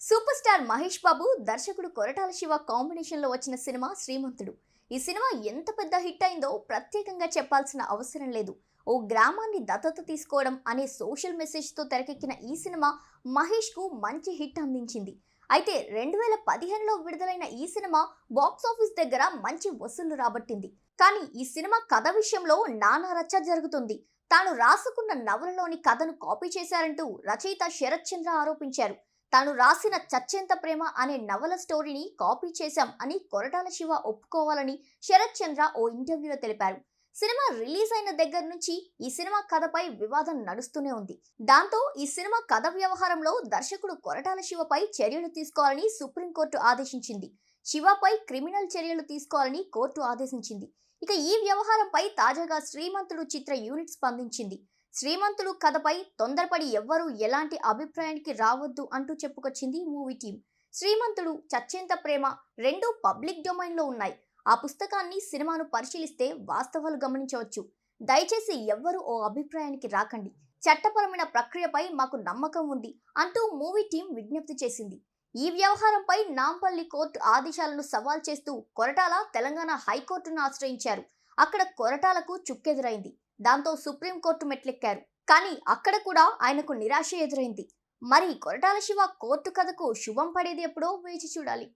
Super star Mahesh Babu దర్శకుడు కొరటాల శివ కాంబినేషన్లో వచ్చిన సినిమా శ్రీమంతుడు. ఈ సినిమా ఎంత పెద్ద హిట్ అయిందో ప్రత్యేకంగా చెప్పాల్సిన అవసరం లేదు. ఓ గ్రామాన్ని దత్తత తీసుకోవడం అనే సోషల్ మెసేజ్తో తెరకెక్కిన ఈ సినిమా మహేష్కు మంచి హిట్ అందించింది. అయితే రెండు వేల పదిహేనులో విడుదలైన ఈ సినిమా బాక్స్ ఆఫీస్ దగ్గర మంచి వసూళ్ళు రాబట్టింది. కానీ ఈ సినిమా కథ విషయంలో నానా రచ్చ జరుగుతుంది. తాను రాసుకున్న నవలలోని కథను కాపీ చేశారంటూ రచయిత శరత్ చంద్ర ఆరోపించారు. తాను రాసిన చచ్చెంత ప్రేమ అనే నవల స్టోరీని కాపీ చేశాం అని కొరటాల శివ ఒప్పుకోవాలని శరత్ చంద్ర ఓ ఇంటర్వ్యూలో తెలిపారు. సినిమా రిలీజ్ అయిన దగ్గర నుంచి ఈ సినిమా కథపై వివాదం నడుస్తూనే ఉంది. దాంతో ఈ సినిమా కథ వ్యవహారంలో దర్శకుడు కొరటాల శివపై చర్యలు తీసుకోవాలని సుప్రీంకోర్టు ఆదేశించింది. శివపై క్రిమినల్ చర్యలు తీసుకోవాలని కోర్టు ఆదేశించింది. ఇక ఈ వ్యవహారంపై తాజాగా శ్రీమంతుడు చిత్ర యూనిట్ స్పందించింది. శ్రీమంతులు కథపై తొందరపడి ఎవ్వరూ ఎలాంటి అభిప్రాయానికి రావద్దు అంటూ చెప్పుకొచ్చింది మూవీ టీం. శ్రీమంతుడు చచ్చేంత ప్రేమ రెండూ పబ్లిక్ డొమైన్లో ఉన్నాయి. ఆ పుస్తకాన్ని సినిమాను పరిశీలిస్తే వాస్తవాలు గమనించవచ్చు. దయచేసి ఎవ్వరూ ఓ అభిప్రాయానికి రాకండి. చట్టపరమైన ప్రక్రియపై మాకు నమ్మకం ఉంది అంటూ మూవీ టీం విజ్ఞప్తి చేసింది. ఈ వ్యవహారంపై నాంపల్లి కోర్టు ఆదేశాలను సవాల్ చేస్తూ కొరటాల తెలంగాణ హైకోర్టును ఆశ్రయించారు. అక్కడ కొరటాలకు చుక్కెదురైంది. దాంతో సుప్రీంకోర్టు మెట్లెక్కారు. కానీ అక్కడ కూడా ఆయనకు నిరాశ ఎదురైంది. మరి కొరటాల శివ కోర్టు కథకు శుభం పడేది ఎప్పుడో వేచి చూడాలి.